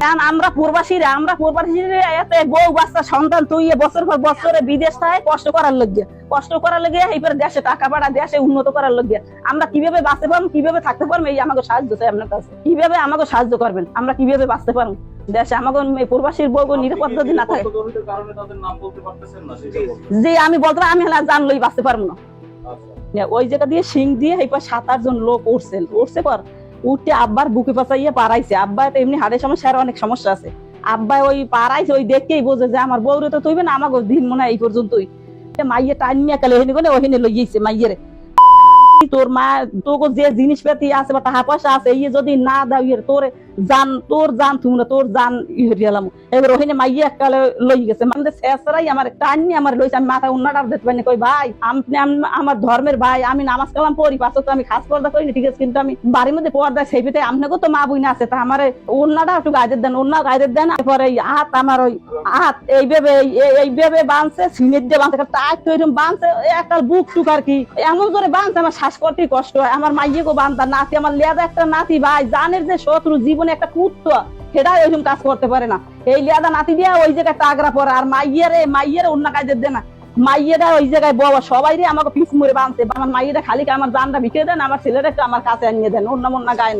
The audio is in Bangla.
কারণ আমরা প্রবাসীরা আমরা প্রবাসীরা এতে বউ বাচ্চা সন্তান তুই বছর পর বছরে বিদেশ থাকে কষ্ট করার লগে কষ্ট করার লগে এইবার দেশে টাকা পাড়া দেশে উন্নত করার লগে আমরা কীভাবে বাঁচতে পারব কীভাবে থাকতে পারব এই আমাকে সাহায্য চাই আপনার কাছে। কীভাবে আমাকে সাহায্য করবেন? আমরা কীভাবে বাঁচতে পারব? দেশে আমাকে এই প্রবাসীর বউ নিরাপদ যদি না থাকে। না আমি বলতে আমি জানলই বাঁচতে পারব না। আচ্ছা। ওই জায়গা দিয়ে শিং দিয়ে এই পার সাত আট জন লোক উঠছে উঠছে পর উঠতে আব্বার বুকে পাচাইয়া পারাইছে আব্বা তো এমনি হাড়ের সমস্যা অনেক সমস্যা আছে। আব্বা ওই পারাইছে ওই দেখেই বোঝে যে আমার বউরে তো তুইবে না আমাকে দিন মনে হয় এই পর্যন্তই। মাইয়ে টাইমিয়া কালে ওখানে গেলে ওখানে লইয়েছে মাইয়ের। তোর মা তোকে যে জিনিসপাতি আছে বা টাকা পয়সা আছে ইয়ে যদি না দাও তোরে তোর জান, তোর জান তুমি না, তোর জান ই গেলাম। এবার ওখানে মাইয়ে এককালে লই গেছে। মানে শেষরাই আমার টাইনি আমার লইছে, আমি মাথা উন্নাটার দিতে পারিনি কই ভাই আপনি আম- আমার ধর্মের ভাই, আমি নামাজ কালাম পড়ি পাঁচ ওয়াক্ত আমি খাস পর্দা করিনি ঠিক আছে, কিন্তু আমি বাড়ির মধ্যে পর্দা সেই ভিতরে আপনাকে তো মা বইনা আছে, তা আমার উন্নাটা একটু গাইদের দেন উন্না গাইদের দেন, এরপরে এই হাত আমার ওই হাত এইভাবে এই- এই- এইভাবে বাঁধছে সিনের দিয়ে বাঁধছে টাইট তো এরকম বাঁধছে একটা বুক টুক আর কি। এমন করে বাঁধছে আমার শ্বাস করতেই কষ্ট হয়, আমার মাইয়ে গো বান্ধা নাতি, আমার লেদা একটা নাতি, ভাই, জানের যে শত্রু, জীবনে একটা কুত্ত সেটা এরকম কাজ করতে পারে না। এই লিয়াদা নাতি দিয়ে ওই জায়গায় টাগরা পরে, আর মাইয়ারে মাইয়ারে অন্য কাজের দে না। মাইয়েরা ওই জায়গায় বাবা সবাই রে আমাকে পিস মুড়ে বাঁধছে। আমার মাইয়েরা খালি আমার জানটা বিকে দেন, আমার ছেলেরা একটু আমার কাছে আনিয়ে দেন, অন্য মন্য গায়ে না।